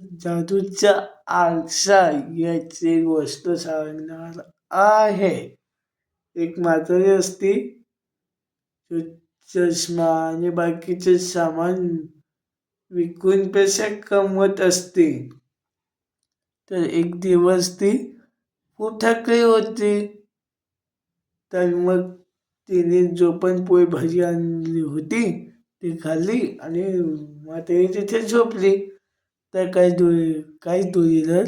जादूचा आरसा याची गोष्ट सांगणार आहे. एक म्हातारी असती चष्मा आणि बाकीचे सामान विकून पैसे कमवत असते. तर एक दिवस ती खूप थकली होती. तर मग तिने जो पण पोळी भाजी आणली होती ती खाल्ली आणि म्हातारी तिथे झोपली. तर काही दुरी काही दुरीनं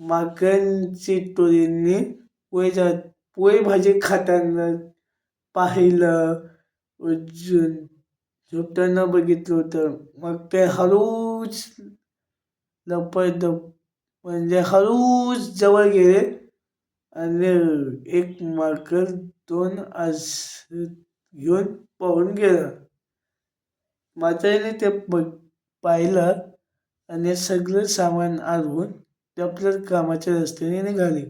माकडची टोळींनी जा पोळी भाजी खाताना पाहिलं. अजून झोपताना बघितलं होतं. मग ते हळूच लपत म्हणजे हळूच जवळ गेले. आणि एक माकर दोन आस घेऊन पाहून गेलं. म्हातारीने ते बघ पाहिलं आणि सगळं सामान आणून ते आपल्या कामाच्या रस्त्याने निघाली.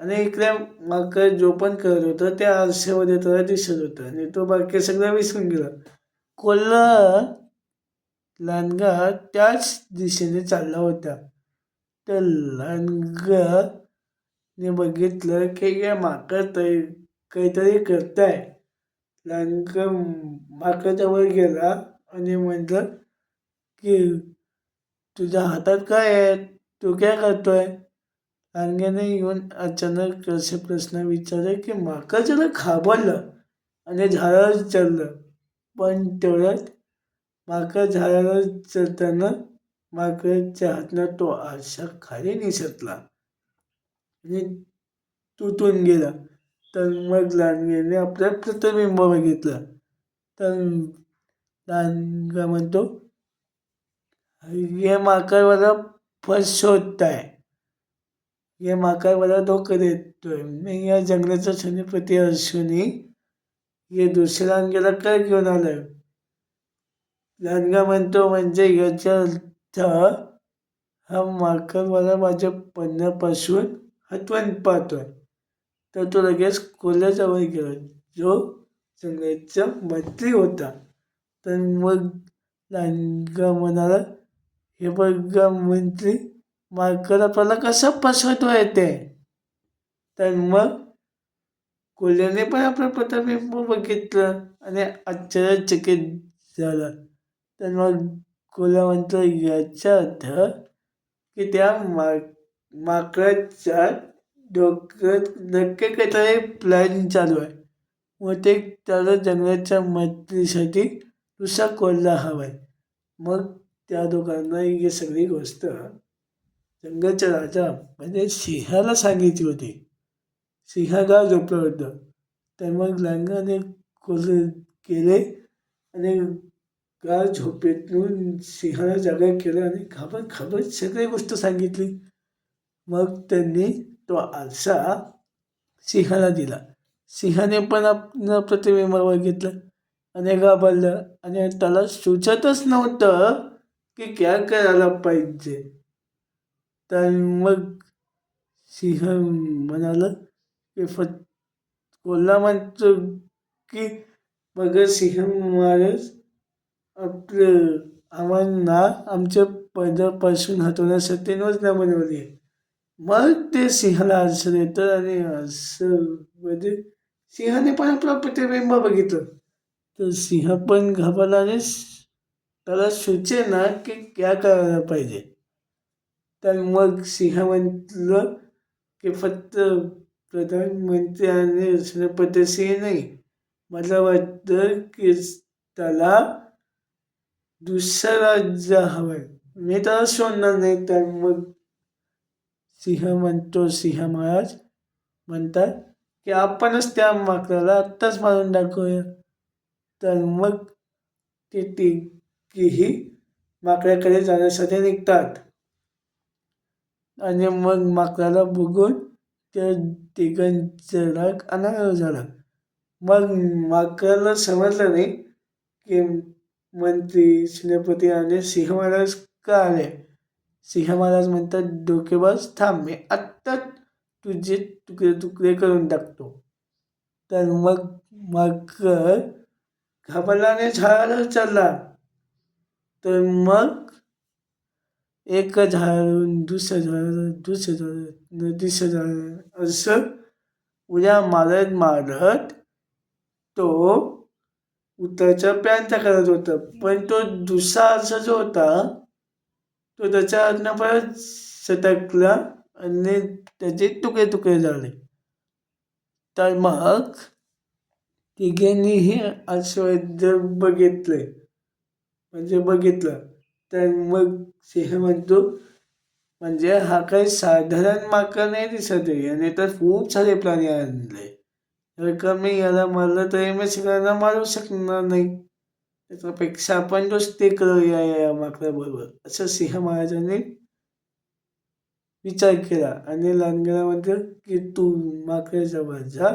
आणि इकडे माकड जो पण करत होता त्या आरशामध्ये त्याला दिसत होतं आणि तो बाकी सगळं विसरून गेला. कोल्हा लांडगा त्याच दिशेने चालला होता. तर लांडगाने बघितलं की या माकड तरी काहीतरी करताय. लांडगा माकडावर गेला आणि म्हटलं की तुझ्या हातात काय आहे? तू काय करतोय? लांडग्याने येऊन अचानक असे प्रश्न विचारले की माका जरा घाबरलं आणि झाडावर चढलं. पण तेवढ्यात माका झाडावर चढताना माकडाच्या हातनं तो आरसा खाली निसटला आणि तुटून गेला. तर मग लांडग्याने आपलं प्रतिबिंब बघितलं तर लांडगा म्हणतो हे माकड फर्स्ट फस शोधताय हे माकड मला धोका देतोय मी या जंगलाचा सैन्यपती असूनही हे दुसऱ्या अंगाला काय घेऊन आलोय लांडगा म्हणतो म्हणजे याचा अर्थ हा माकड मला माझ्या पन्नापासून हटवून पाहतोय. तर तो लगेच कोल्ह्याजवळ गेला. जो जंगलाचा मंत्री होता. तर मग लांडगा म्हणाला हे बघा मंत्री मार्कर आपल्याला कसं फसवतो येते तर मग कोल्ह्याने पण आपलं प्रतिबिंब बघितलं आणि आश्चर्यचकित झालं. तर मग कोल्हा म्हणतो याचा अर्थ की त्या मा माकडाच्या डोक्यात नक्की काहीतरी प्लॅन चालू आहे. मग ते त्याला जंगलाच्या मदतीसाठी दुसरा कोल्हा हवा आहे मग त्या दोघांना ही सगळी गोष्ट जंगलच्या राजा म्हणजे सिंहाला सांगितली होती. सिंहाला झोपलं होतं. तर मग लंगाने कोल केले आणि गार झोपेतून सिंहाला जागा केलं आणि खबर खबर सगळी गोष्ट सांगितली. मग त्यांनी तो आरसा सिंहाला दिला. सिंहाने पण आपलं प्रतिबिंब बघितलं. आणि घाबरलं आणि त्याला सुचतच नव्हतं की काय करायला पाहिजे? तर मग सिंह म्हणाला की फ कोल्हा म्हणतो की मग सिंह महाराज आपलं आम्हाला आमच्या पदापासून हटवण्यासाठी योजना बनवली आहे. मग ते सिंहाला आरसा देतं आणि असं म्हणजे सिंहाने पण आपलं प्रतिबिंब बघितलं. तर सिंह पण घाबरला आणि त्याला सुचे ना की क्या करायला पाहिजे. तर मग सिंह म्हटलं की फक्त प्रधानमंत्री आणि सेनापतीशी नाही. मला वाटतं की त्याला दुसरं राज्य हवं आहे मी त्याला सोडणार नाही. तर मग सिंह म्हणतो सिंह महाराज म्हणतात की आपणच त्या माकडाला आत्ताच मारून दाखवूया तर मग ते कीही माकडाकडे जाण्यासाठी निघतात. आणि मग माकडाला बघून त्या तिघांचा राग अनावर झाला. मग माकडाला समजलं नाही की मंत्री सेनापती आणि सिंह महाराज का आले? सिंह महाराज म्हणतात डोकेबाज थांब मी आत्ता तुझे तुकडे तुकडे करून टाकतो. तर मग माकड घाबरल्याने झाडाला चालला तर मग एक झाडावरून दुसरं झाड दुसरं झाड तिसरं झाड असं उड्या मारत मारत तो उत्तराचा प्लॅनचा करत होता. पण तो दुसरा असा जो होता तो त्याच्या आतनं परत सटकला आणि त्याचे तुकडे तुकडे झाले. तर मग तिघेंनीही असं बघितले म्हणजे बघितलं. तर मग सिंह म्हणतो म्हणजे हा काही साधारण माका नाही दिसत आहे. आणि तर खूप सारे प्राणी आणले. जर का मी याला मारलं तर मी सगळ्यांना मारू शकणार नाही. त्याच्यापेक्षा आपण दोस्ती करूया या माकडाबरोबर असं सिंह महाराजांनी विचार केला. आणि लांडग्याला म्हणतो की तू माकड्याजवळ जा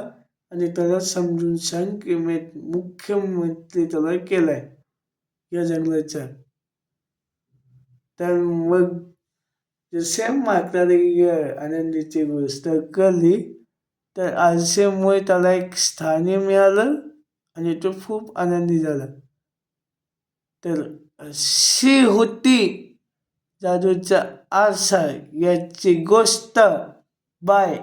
आणि त्याला समजून सांग की मी मुख्यमंत्री त्याला केलाय. या जंगलाचा तर मग सेम माकडाला आनंदीची गोष्ट कळली तर आरसेमुळे त्याला एक स्थानी मिळालं आणि तो खूप आनंदी झाला. तर अशी होती जादूचा आरसा याची गोष्ट बाय